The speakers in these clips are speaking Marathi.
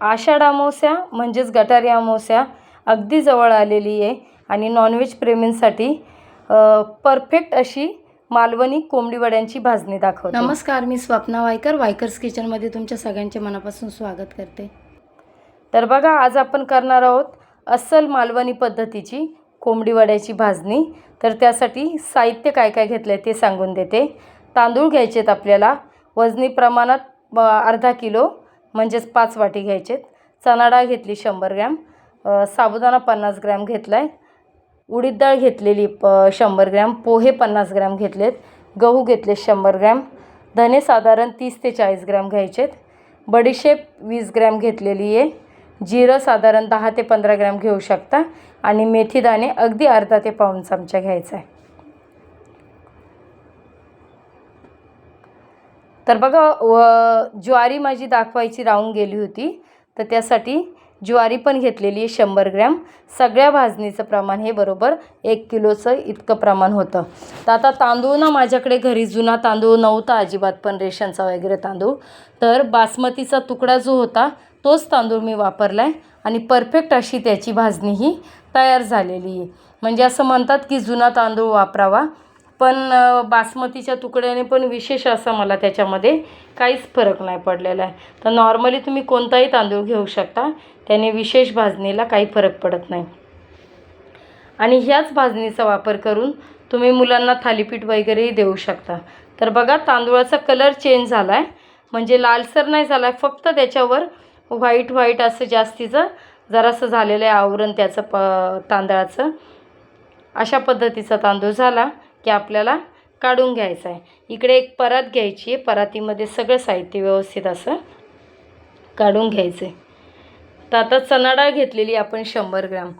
आषाढ अमावस्या म्हणजेच गटारी अमावस्या अगदी जवळ आलेली आहे. आणि नॉनव्हेज प्रेमींसाठी परफेक्ट अशी मालवणी कोंबडी वड्यांची भाजणी दाखवते. नमस्कार मी स्वप्ना वायकर. वायकर्स किचनमध्ये तुमच्या सगळ्यांचे मनापासून स्वागत करते. तर बघा आज आपण करणार आहोत अस्सल मालवणी पद्धतीची कोंबडी वड्याची भाजणी. तर त्यासाठी साहित्य काय काय घेतलं आहे ते सांगून देते. तांदूळ घ्यायचे आहेत आपल्याला. वजनी प्रमाणात अर्धा किलो. म्हणजेच पाच वाटी घ्यायचेत. चणा डाळ घेतली शंभर ग्रॅम. साबुदाणा पन्नास ग्रॅम घेतला आहे उडीद डाळ घेतलेली प शंभर ग्रॅम. पोहे पन्नास ग्रॅम घेतलेत. गहू घेतले शंभर ग्रॅम. धने साधारण तीस ते चाळीस ग्रॅम घ्यायचेत. बडीशेप वीस ग्रॅम घेतलेली आहे. जिरं साधारण दहा ते पंधरा ग्रॅम घेऊ शकता. आणि मेथी दाणे अगदी अर्धा ते पाऊन चमचा घ्यायचा आहे. तर बघा व ज्वारी माझी दाखवायची राहून गेली होती. तर त्यासाठी ज्वारी पण घेतलेली आहे शंभर ग्रॅम. सगळ्या भाजणीचं प्रमाण हे बरोबर एक किलोचं इतकं प्रमाण होतं. तर आता तांदूळ ना माझ्याकडे घरी जुना तांदूळ नव्हता अजिबात पण रेशनचा वगैरे तांदूळ. तर बासमतीचा तुकडा जो होता तोच तांदूळ मी वापरला आहे आणि परफेक्ट अशी त्याची भाजणी ही तयार झालेली आहे. म्हणजे असं म्हणतात की जुना तांदूळ वापरावा. पण बासमतीच्या तुकड्याने पण विशेष असा मला त्याच्यामध्ये काहीच फरक नाही पडलेला आहे. तर नॉर्मली तुम्ही कोणताही तांदूळ घेऊ शकता. त्याने विशेष भाजणीला काही फरक पडत नाही. आणि ह्याच भाजणीचा वापर करून तुम्ही मुलांना थालीपीठ वगैरेही देऊ शकता. तर बघा तांदूळाचा कलर चेंज झाला आहे म्हणजे लालसर नाही झाला आहे फक्त त्याच्यावर व्हाईट व्हाईट असं जास्तीचं जरासं झालेलं आहे आवरण त्याचं प तांदळाचं. अशा पद्धतीचा तांदूळ झाला. की आपल्याला काढून घ्यायचं आहे. इकडे एक परात घ्यायची आहे. परातीमध्ये सगळं साहित्य व्यवस्थित असं काढून घ्यायचं आहे तर आता चणाडाळ घेतलेली आपण शंभर ग्रॅम.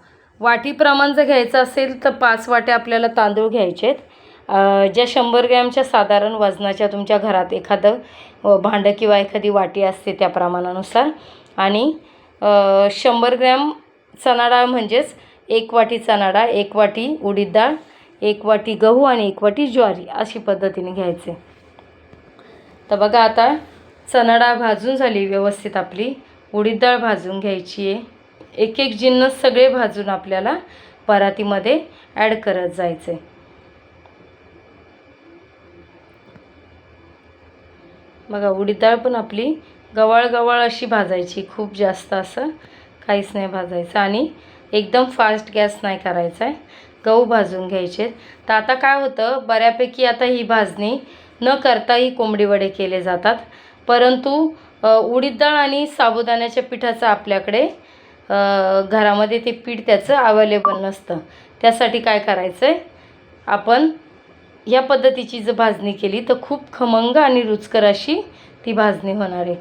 वाटीप्रमाण जर घ्यायचं असेल तर पाच वाट्या आपल्याला तांदूळ घ्यायचे आहेत. ज्या शंभर ग्रॅमच्या साधारण वजनाच्या तुमच्या घरात एखादं भांडं किंवा एखादी वाटी असते त्या प्रमाणानुसार. आणि शंभर ग्रॅम चणा डाळ म्हणजेच एक वाटी चणा डाळ एक वाटी उडीद डाळ एक वाटी गहू आणि एक वाटी ज्वारी अशी पद्धतीने घ्यायचे. तर बघा आता चणा डाळ भाजून झाली व्यवस्थित आपली. उडीद डाळ भाजून घ्यायची आहे. एक एक जिन्नस सगळे भाजून आपल्याला परातीमध्ये ॲड करत जायचे. बघा उडीद डाळ पण आपली गवाळ गवाळ अशी भाजायची खूप जास्त असं काहीच नाही भाजायचं आणि एकदम फास्ट गॅस नाही करायचा आहे. गहू भाजून घ्यायचे. तर आता काय होतं बऱ्यापैकी आता ही भाजणी न करताही कोंबडी वडे केले जातात. परंतु उडीद डाळ आणि साबुदाण्याच्या पिठाचं आपल्याकडे घरामध्ये ते पीठ त्याचं अवेलेबल नसतं. त्यासाठी काय करायचं आहे आपण या पद्धतीची जर भाजणी केली तर खूप खमंग आणि रुचकर अशी ती भाजणी होणार आहे.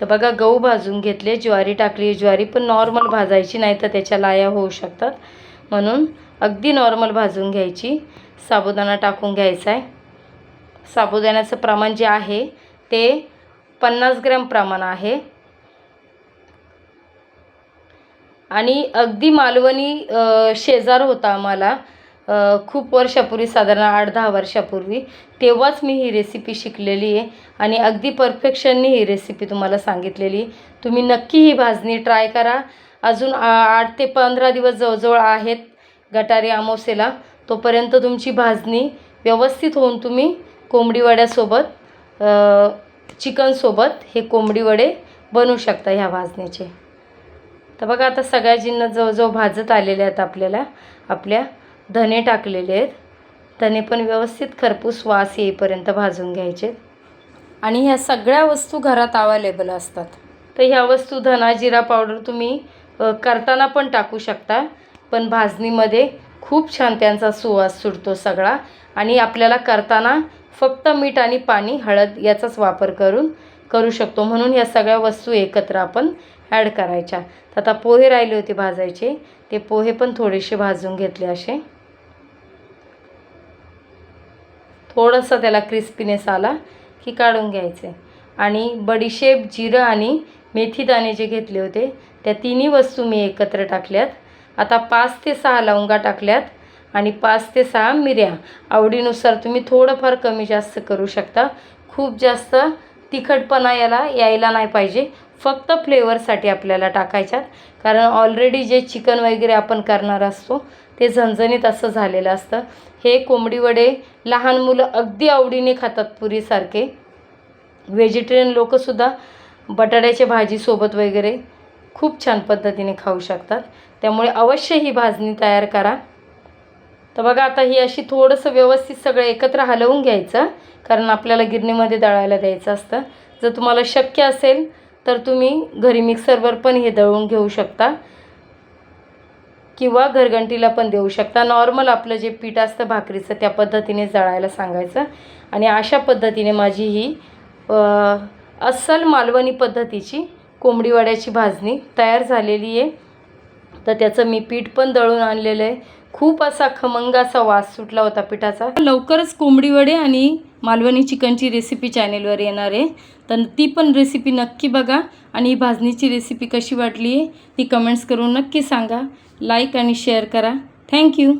तर बघा गहू भाजून घेतले ज्वारी टाकली ज्वारी पण नॉर्मल भाजायची नाही तर त्याच्या लाया होऊ शकतात. म्हणून अगदी नॉर्मल भाजून घ्यायची. साबुदाणा टाकून घ्यायचा आहे साबुदाण्याचं प्रमाण जे आहे ते पन्नास ग्रॅम प्रमाण आहे. आणि अगदी मालवणी शेजार होता आम्हाला खूप वर्षापूर्वी साधारण आठ दहा वर्षापूर्वी तेव्हाच मी ही रेसिपी शिकलेली आहे. आणि अगदी परफेक्शननी ही रेसिपी तुम्हाला सांगितलेली तुम्ही नक्की ही भाजणी ट्राय करा. अजून आ- आठ ते पंधरा दिवस जवळजवळ आहेत. गटारी अमावस्येला तोपर्यंत तुमची भाजणी व्यवस्थित होऊन तुम्ही कोंबडी वड्यासोबत अ, चिकनसोबत हे कोंबडी वडे बनवू शकता ह्या भाजणीचे. तर बघा आता सगळ्या जिन्नस जवळजवळ भाजत आलेले आहेत आपल्याला. आपल्या धने टाकलेले आहेत. धने पण व्यवस्थित खरपूस वास येईपर्यंत भाजून घ्यायचे. आणि ह्या सगळ्या वस्तू घरात अवेलेबल असतात. तर ह्या वस्तू धना जिरा पावडर तुम्ही करताना पण टाकू शकता. पण भाजणीमध्ये खूप छान त्यांचा सुवास सुटतो सगळा. आणि आपल्याला करताना फक्त मीठ आणि पाणी हळद याचाच वापर करून करू शकतो. म्हणून या सगळ्या वस्तू एकत्र आपण ॲड करायच्या. तर आता पोहे राहिले होते भाजायचे. ते पोहे पण थोडेसे भाजून घेतले असे. थोडंसं त्याला क्रिस्पीनेस आला की काढून घ्यायचे. आणि बडीशेप जिरं आणि मेथीदाणे जे घेतले होते त्या तिन्ही वस्तू मी एकत्र टाकल्यात. आता पाच ते सहा लवंगा टाकल्यात आणि पाच ते सहा मिऱ्या. आवडीनुसार तुम्ही थोडंफार कमी जास्त करू शकता. खूप जास्त तिखटपणा याला यायला नाही पाहिजे. फक्त फ्लेवरसाठी आपल्याला टाकायच्यात. कारण ऑलरेडी जे चिकन वगैरे आपण करणार असतो ते झणझणीत असं झालेलं असतं. हे कोंबडी वडे लहान मुलं अगदी आवडीने खातात पुरीसारखे. व्हेजिटेरियन लोकंसुद्धा बटाट्याच्या भाजीसोबत वगैरे खूप छान पद्धतीने खाऊ शकतात. त्यामुळे अवश्य ही भाजणी तयार करा. तर बघा आता ही अशी थोडंसं व्यवस्थित सगळं एकत्र हलवून घ्यायचं कारण आपल्याला गिरणीमध्ये दळायला द्यायचं असतं. जर तुम्हाला शक्य असेल तर तुम्ही घरी मिक्सरवर पण हे दळून घेऊ शकता. किंवा घरघंटीला पण देऊ शकता. नॉर्मल आपलं जे पीठ असतं भाकरीचं त्या पद्धतीने जळायला सांगायचं. आणि अशा पद्धतीने माझी ही अस्सल मालवणी पद्धतीची कोंबडीवाड्याची भाजणी तयार झालेली आहे. तर त्याचं मी पीठ पण दळून आणलेलं आहे. खूप असा खमंग असा वास सुटला होता पिठाचा. लवकरच कोंबडी वडे आणि मालवणी चिकनची रेसिपी चॅनेलवर येणार आहे. तर ती पण रेसिपी नक्की बघा आणि ही भाजणीची रेसिपी कशी वाटली आहे ती कमेंट्स करून नक्की सांगा. लाईक आणि शेअर करा. थँक्यू